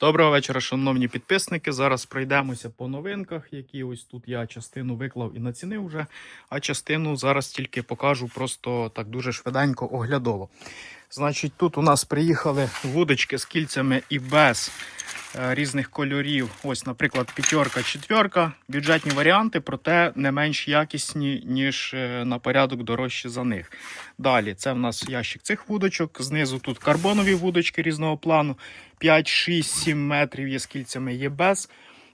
Доброго вечора, шановні підписники. Зараз пройдемося по новинках, які ось тут я частину виклав і націнив вже, а частину зараз тільки покажу просто так дуже швиденько оглядово. Значить, тут у нас приїхали вудочки з кільцями і без е, різних кольорів. Ось, наприклад, п'ятерка, четверка. Бюджетні варіанти, проте не менш якісні, ніж е, на порядок дорожчі за них. Далі, це в нас ящик цих вудочок. Знизу тут карбонові вудочки різного плану. 5, 6, 7 метрів є з кільцями, є без.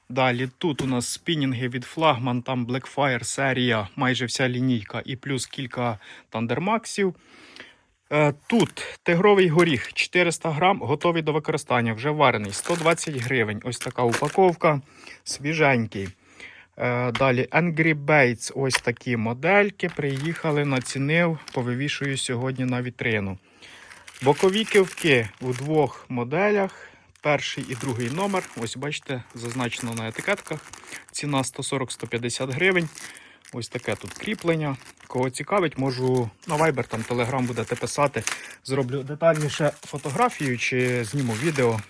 Далі тут у нас спінінги від флагман, там Blackfire серія, майже вся лінійка, і плюс кілька тандермаксів. Е, Тут тигровий горіх 400 грам, готовий до використання, вже варений, 120 гривень. Ось така упаковка, свіженький. Е, Далі Angry Baits, ось такі модельки. Приїхали, націнив, повивішую сьогодні на вітрину. Бокові кивки у двох моделях. Перший і другий номер. Ось бачите, зазначено на етикетках. Ціна 140-150 гривень. Ось таке тут кріплення. Кого цікавить, можу на Viber, там Telegram будете писати. Зроблю детальніше фотографію чи зніму відео.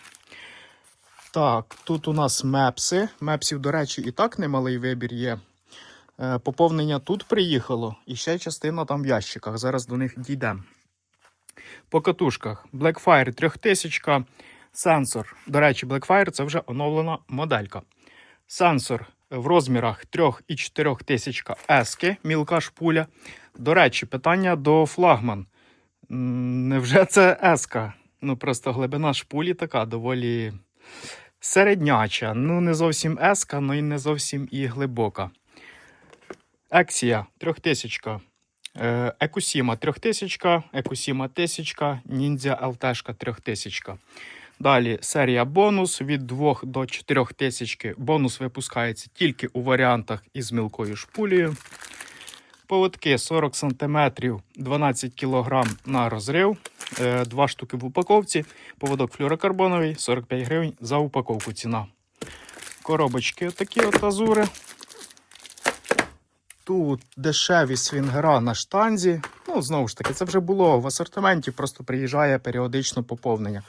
Так, тут у нас мепси. Мепсів, до речі, і так немалий вибір є. Е, Поповнення тут приїхало, і ще частина там в ящиках. Зараз до них дійдемо. По катушках Blackfire 3000, сенсор. До речі, Blackfire це вже оновлена моделька. Сенсор в розмірах 3 і 4 тисяч ески, мілка шпуля. До речі, питання до флагман. Невже це еска? Ну, просто глибина шпулі така доволі середняча. Ну, не зовсім еска, ну і не зовсім і глибока. Ексія 3000. Е, Екусіма 3000, Екусіма 1000, Ніндзя ЛТшка 3000. Далі серія бонус від 2 до 4 тисяч. Бонус випускається тільки у варіантах із мілкою шпулею. Поводки 40 см, 12 кг на розрив. Е, Два штуки в упаковці. Поводок флюорокарбоновий 45 гривень за упаковку ціна. Коробочки такі от азури. Тут дешеві свінгера на штанзі. Ну, знову ж таки, це вже було в асортименті, просто приїжджає періодично поповнення.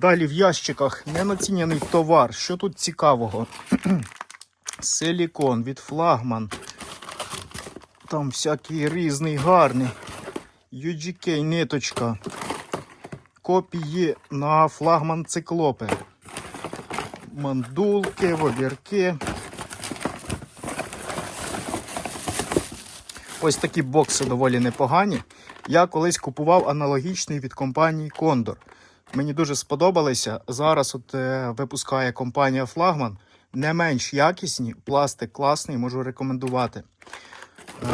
Далі в ящиках ненацінений товар. Що тут цікавого? Силікон від флагман. Там всякий різний гарний. UGK ниточка. Копії на флагман циклопи. Мандулки, вобірки. Ось такі бокси доволі непогані. Я колись купував аналогічний від компанії Condor. Мені дуже сподобалися. Зараз от е, випускає компанія Флагман. Не менш якісні, пластик класний, можу рекомендувати.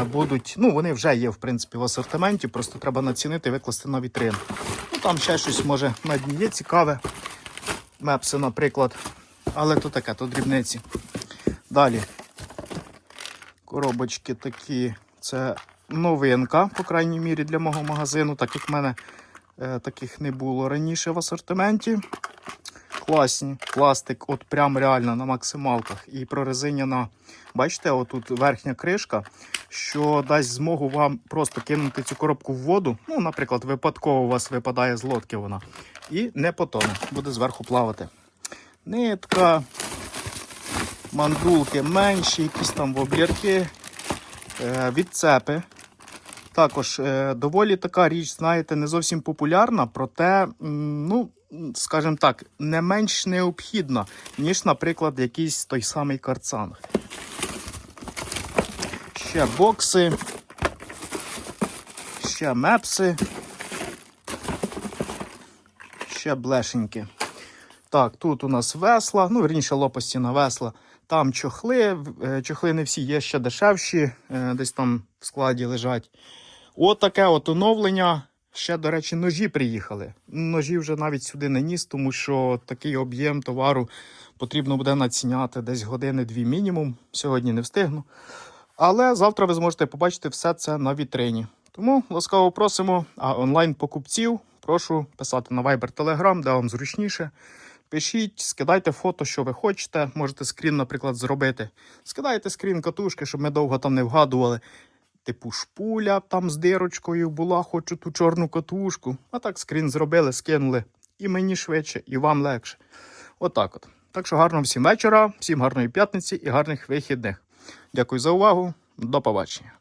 Е, будуть, ну вони вже є, в принципі, в асортименті, просто треба націнити і викласти на вітрину. Ну там ще щось може на дні є цікаве. Мепси, наприклад. Але то таке, то дрібниці. Далі. Коробочки такі. Це новинка, по крайній мірі, для мого магазину, так як в мене таких не було раніше в асортименті. Класні. Пластик, от прям реально на максималках. І прорезиняна, бачите, отут верхня кришка, що дасть змогу вам просто кинути цю коробку в воду. Ну, наприклад, випадково у вас випадає з лодки вона. І не потоне, буде зверху плавати. Нитка, мандулки менші, якісь там воблірки. Е, відцепи. Також е, доволі така річ, знаєте, не зовсім популярна, проте, ну, скажімо так, не менш необхідна, ніж, наприклад, якийсь той самий карцанг. Ще бокси, ще мепси, ще блешеньки. Так, тут у нас весла, ну, верніше лопасті на весла. Там чохли, е, чохли не всі є ще дешевші, е, десь там в складі лежать. От таке от оновлення. Ще, до речі, ножі приїхали. Ножі вже навіть сюди не ніс, тому що такий об'єм товару потрібно буде націняти десь години-дві мінімум. Сьогодні не встигну. Але завтра ви зможете побачити все це на вітрині. Тому ласкаво просимо, а онлайн-покупців прошу писати на Viber Telegram, де вам зручніше. Пишіть, скидайте фото, що ви хочете. Можете скрін, наприклад, зробити. Скидайте скрін катушки, щоб ми довго там не вгадували. Типу шпуля там з дирочкою була, хочу ту чорну катушку. А так скрін зробили, скинули. І мені швидше, і вам легше. Отак от. Так що гарного всім вечора, всім гарної п'ятниці і гарних вихідних. Дякую за увагу. До побачення.